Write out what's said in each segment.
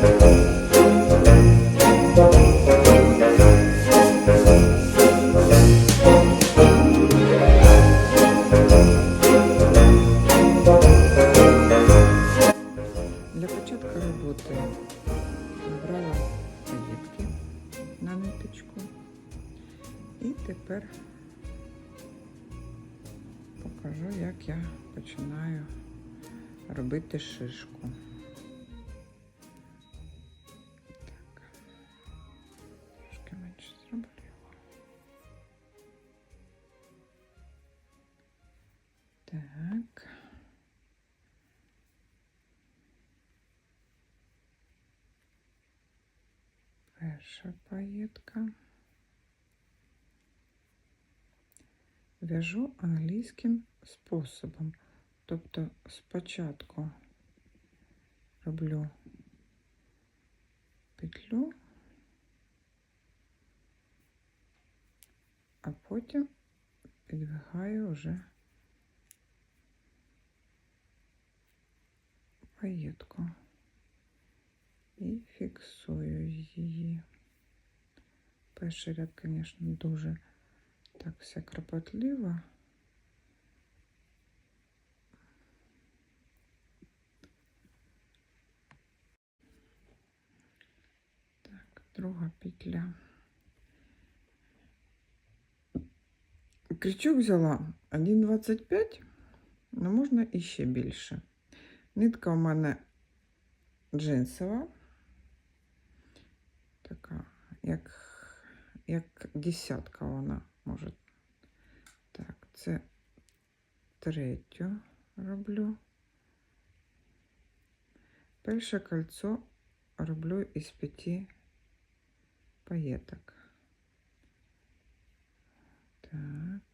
Для початку роботи набрала паєтки на ниточку. І тепер покажу, як я починаю робити шишку. Перша паєтка. В'яжу англійським способом. Тобто спочатку роблю петлю, а потім підвигаю вже паєтку і фіксую її. Перший ряд, звісно, дуже так все кропотливо. Так, друга петля. Крючок взяла 1,25, але можна і ще більше. Нитка у мене джинсова. Така, як, як десятка вона може. Так, це третю роблю. Перше кольцо роблю із п'яти паєток. Так.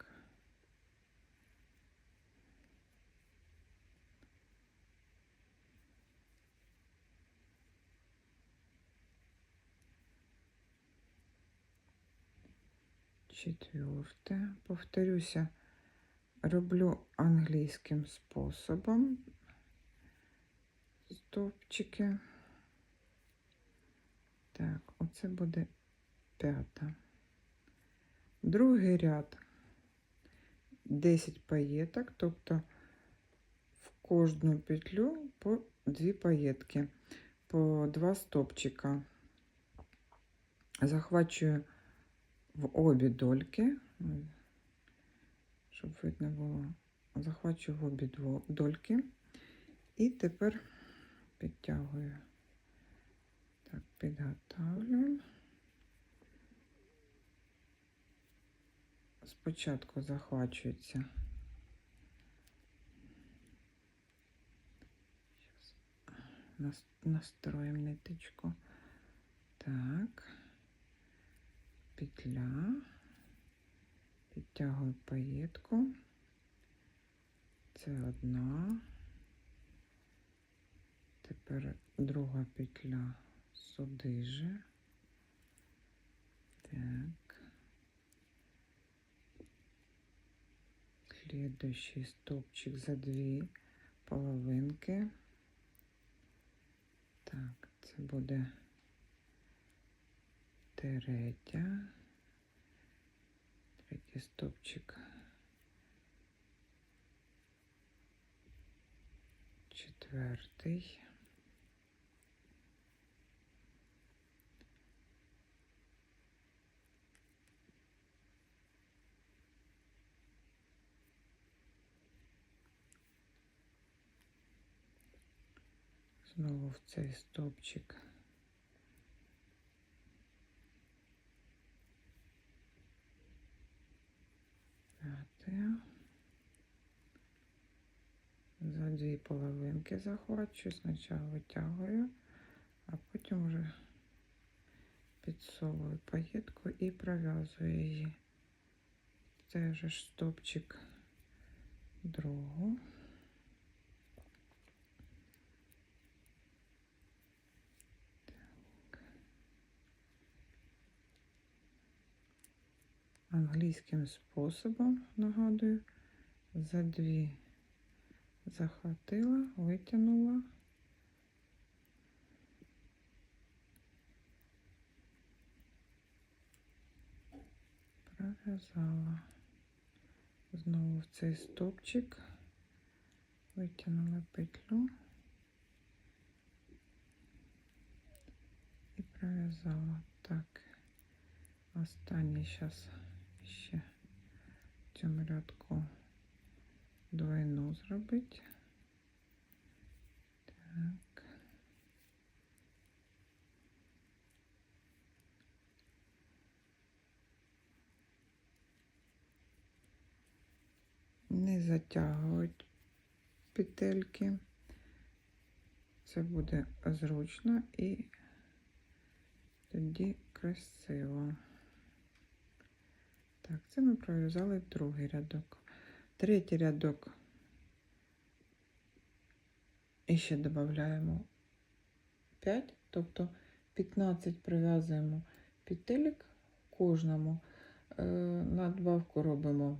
Четверте. Повторюся, роблю англійським способом стовпчики. Так, оце буде п'ята. Другий ряд 10 паєток, тобто в кожну петлю по 2 паєтки, по 2 стопчика. Захвачую в обі дольки, щоб видно було, захвачую в обі дольки. І тепер підтягую. Так, підготовлю. Спочатку захвачується. Настроїмо ниточку. Так. Петля. Підтягую паєтку. Це одна. Тепер друга петля сюди же. Так. Следующий стопчик за дві половинки. Так, це буде третя. Третій стопчик. Четвертий. Знову в цей стовпчик. П'яте. За дві половинки захвачую, спочатку витягую, а потім вже підсовую паєтку і пров'язую її. Це вже стопчик другу. англійським способом, нагадую, за дві захватила, витягнула. Пров'язала. Знову в цей стопчик витягнула петлю і пров'язала. Так, останній зараз ще в цьому рядку двойну зробити. Так. Не затягувати петельки. Це буде зручно і тоді красиво. Так, це ми пров'язали другий рядок. Третій рядок. І ще додаємо 5, тобто 15 прив'язуємо петелек кожному. Е, Надбавку робимо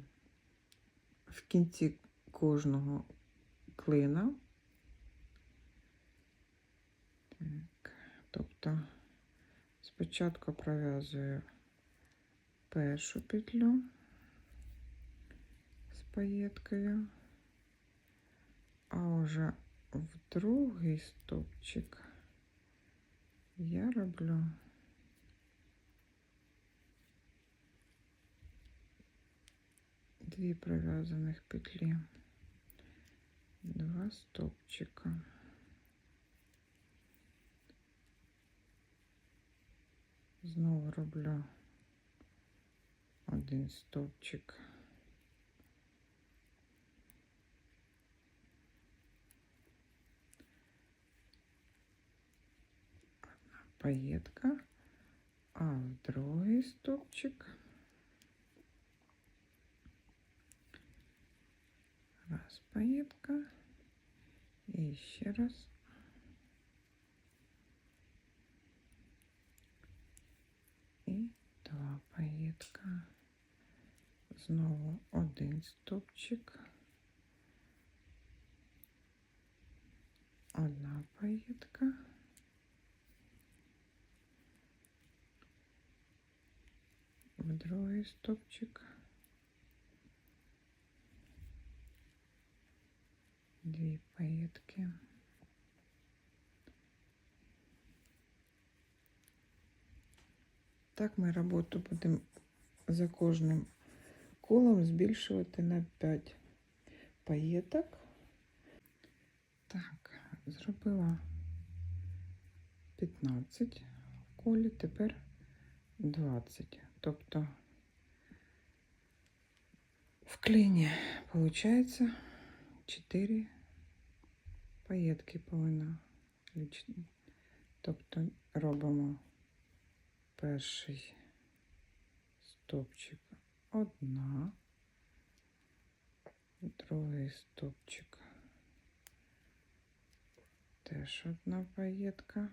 в кінці кожного клина. Так, тобто спочатку пров'язую першу петлю паєткою, а вже в другий стовпчик я роблю дві пров'язаних петлі, два стовпчика. Знову роблю один стовпчик. Пайетка, а в другий стовпчик раз пайетка і ще раз. І два пайетка. Знову один стовпчик, одна пайетка. Другий стовпчик. Дві пайетки. Так ми роботу будемо за кожним колом збільшувати на 5 паєток. Так, зробила 15 в колі, тепер 20. Тобто в кліні виходить 4 паєтки повинна лічно. Тобто робимо перший стовпчик одна, другий стовпчик теж одна паєтка,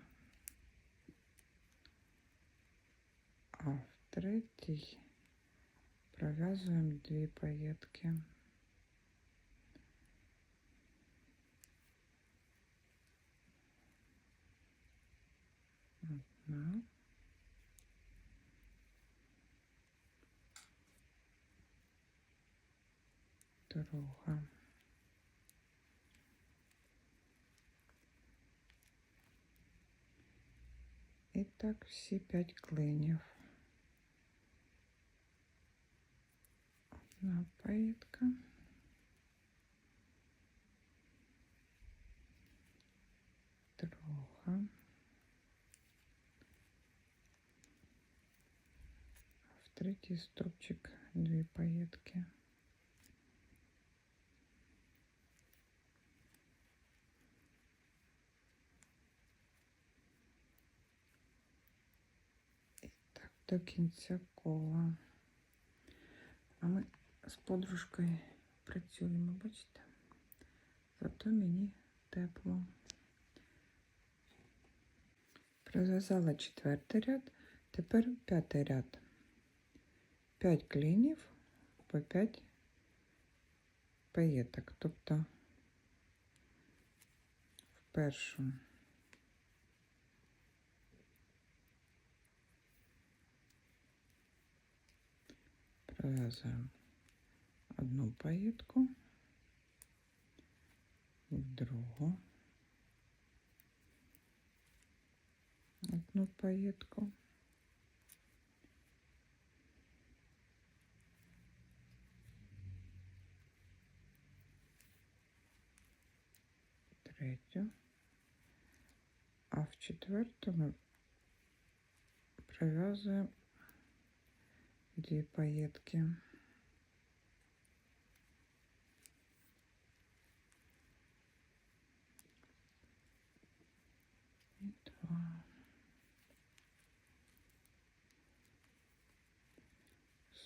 а в третій пров'язуємо дві паєтки. Одна. Друга. І так всі п'ять клинів. Одна паєтка. Друга. В третій стопчик дві паєтки. Так до кінця кола. А ми з подружкою працюємо, бачите? Зато мені тепло. Пров'язала четвертий ряд, тепер п'ятий ряд. П'ять клінів по п'ять паєток. Тобто в першу Пров'язуємо одну паєтку, другу, одну паєтку. Третю. А в четверту ми пров'язуємо дві паєтки.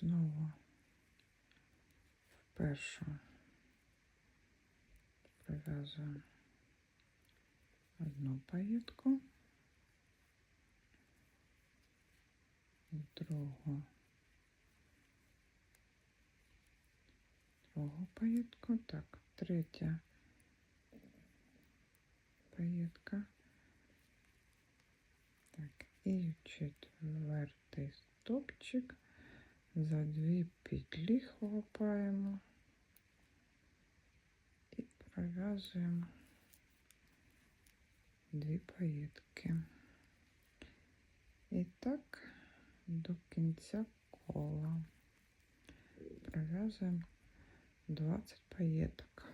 Знову. В першу. Пров'язуємо одну паєтку, в другу. Другу паєтку, так, третя паєтка. Так, і четвертий стопчик за дві петлі хлопаємо і пров'язуємо дві паєтки. І так до кінця кола пров'язуємо 20 паєток.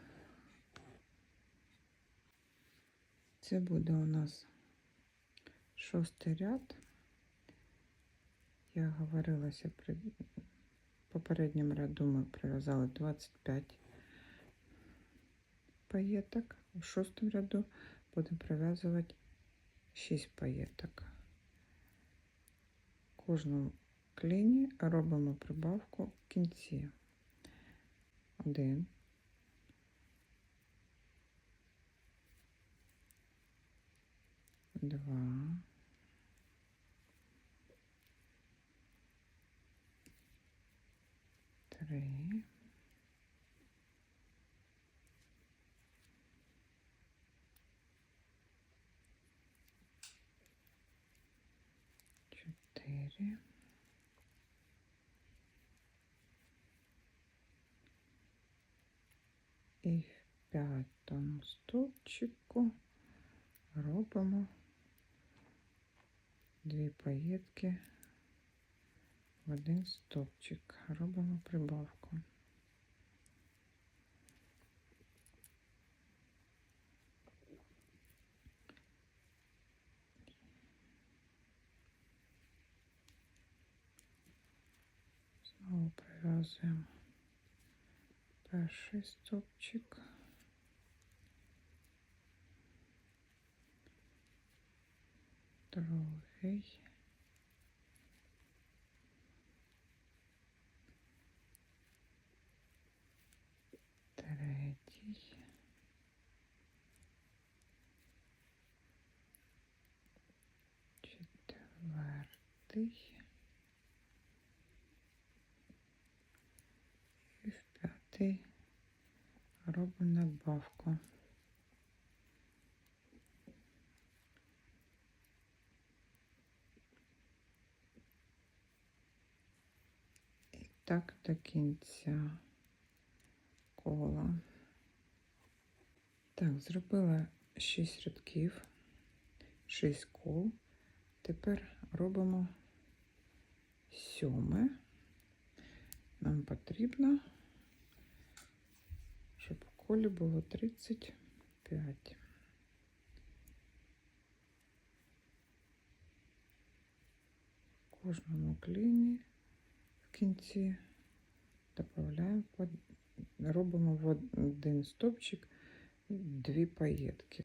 Це буде у нас шостий ряд. Я говорилася при попередньому ряду ми прив'язали 25 паєток. У шостому ряду будемо прив'язувати 6 паєток. Кожному кліні робимо прибавку в кінці. Один. Два. Три. Чотири. І в п'ятому стовпчику робимо дві паєтки в один стовпчик. Робимо прибавку. Знову прив'язуємо перший стовпчик. Другий. Третій. Четвертий. І в п'ятий робимо надбавку. І так до кінця кола. Так, зробила 6 рядків, 6 кол. Тепер робимо сьоме. Нам потрібно, щоб в колі було 35. В кожному кліні в кінці додаємо, робимо в один стопчик дві паєтки.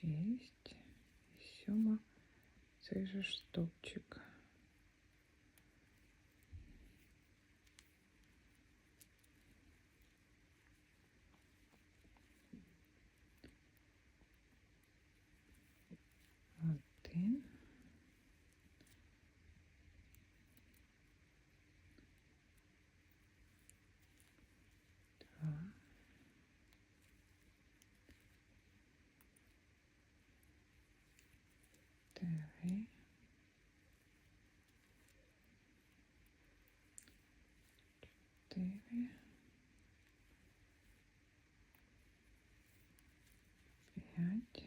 Шість, сьома, цей же ж. 4. Четыре. Пять.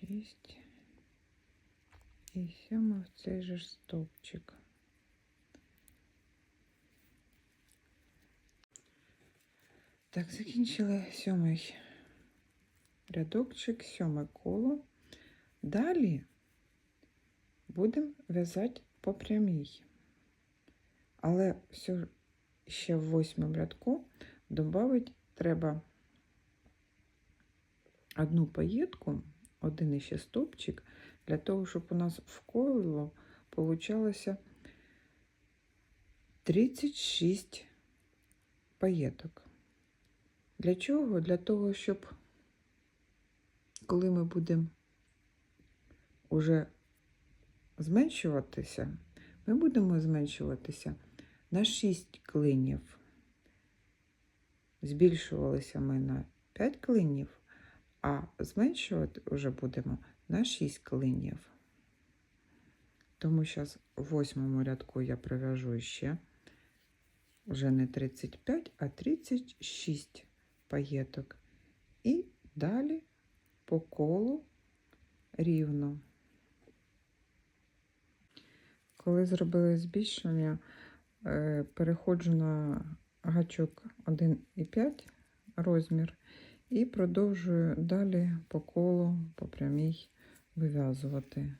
шесть и сьома в цей же ж. Так, закінчили сьомий рядочок, сьоме коло. Далі будемо в'язати по прямій. Але все ще в восьмому рядку додати треба одну паєтку, один іще стовпчик, для того, щоб у нас в коло получалося 36 паєток. Для чого? Для того, щоб коли ми будемо уже зменшуватися, ми будемо зменшуватися на 6 клинів. Збільшувалися ми на 5 клинів, а зменшувати вже будемо на 6 клинів. Тому зараз в восьмому рядку я пров'яжу ще вже не 35, а 36 паєток. І далі по колу рівно. Коли зробили збільшення, е, переходжу на гачок 1,5 розмір і продовжую далі по колу по прямій вив'язувати.